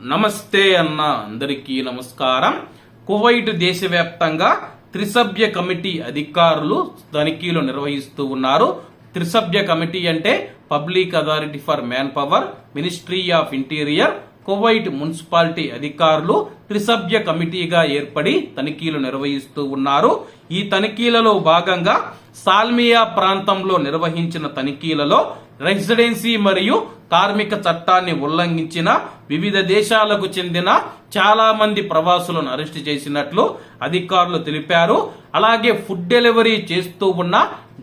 నమస్తే అన్న అందరికీ నమస్కారం. కువైట్ దేశవ్యాప్తంగా త్రిసభ్య కమిటీ అధికారులు తనిఖీలు నిర్వహిస్తూ ఉన్నారు. త్రిసభ్య కమిటీ అంటే public authority for manpower ministry of interior Kuwait municipality అధికారులు త్రిసభ్య కమిటీగా ఏర్పడి తనిఖీలు నిర్వహిస్తూ ఉన్నారు. ఈ తనిఖీలలో భాగంగా సాల్మియా ప్రాంతంలో నిర్వహించిన తనిఖీలలో రెసిడెన్సీ మరియు కార్మిక చట్టాన్ని ఉల్లంఘించిన వివిధ దేశాలకు చెందిన చాలా మంది ప్రవాసులను అరెస్ట్ చేసినట్లు అధికారులు తెలిపారు. అలాగే ఫుడ్ డెలివరీ చేస్తూ ఉన్న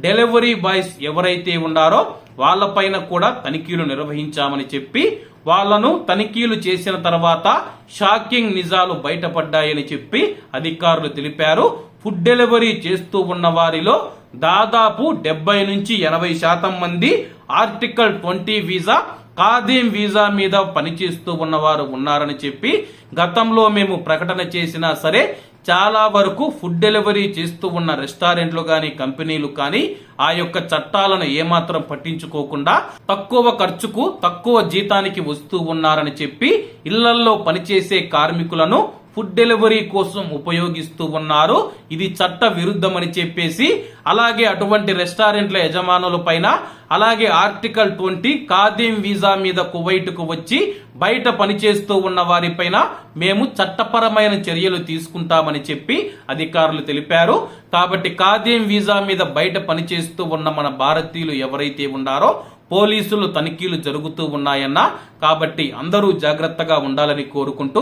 డెలివరీ బాయ్స్ ఎవరైతే ఉన్నారో వాళ్ళపైన కూడా తనిఖీలు నిర్వహించామని చెప్పి వాళ్ళను తనిఖీలు చేసిన తర్వాత షాకింగ్ నిజాలు బయటపడ్డాయని చెప్పి అధికారులు తెలిపారు. ఫుడ్ డెలివరీ చేస్తూ ఉన్న వారిలో దాదాపు డెబ్బై నుంచి ఎనభై శాతం మంది ఆర్టికల్ ట్వంటీ వీసా ఖాదీం వీసా మీద పనిచేస్తూ ఉన్నవారు ఉన్నారని చెప్పి గతంలో మేము ప్రకటన చేసినా సరే చాలా వరకు ఫుడ్ డెలివరీ చేస్తూ ఉన్న రెస్టారెంట్లు కానీ కంపెనీలు కానీ ఆ యొక్క చట్టాలను ఏమాత్రం పట్టించుకోకుండా తక్కువ ఖర్చుకు తక్కువ జీతానికి వస్తూ ఉన్నారని చెప్పి ఇళ్ళల్లో పనిచేసే కార్మికులను ఫుడ్ డెలివరీ కోసం ఉపయోగిస్తూ ఉన్నారు. ఇది చట్ట విరుద్ధమని చెప్పేసి అలాగే అటువంటి రెస్టారెంట్ల యజమానుల పైన అలాగే ఆర్టికల్ ట్వంటీ ఖాదీం వీసా మీద కువైట్కు వచ్చి బయట పనిచేస్తూ ఉన్న వారిపైన మేము చట్టపరమైన చర్యలు తీసుకుంటామని చెప్పి అధికారులు తెలిపారు. కాబట్టి ఖాదీం వీసా మీద బయట పనిచేస్తూ ఉన్న మన భారతీయులు ఎవరైతే ఉన్నారో పోలీసులు తనిఖీలు జరుగుతూ ఉన్నాయన్న కాబట్టి అందరూ జాగ్రత్తగా ఉండాలని కోరుకుంటూ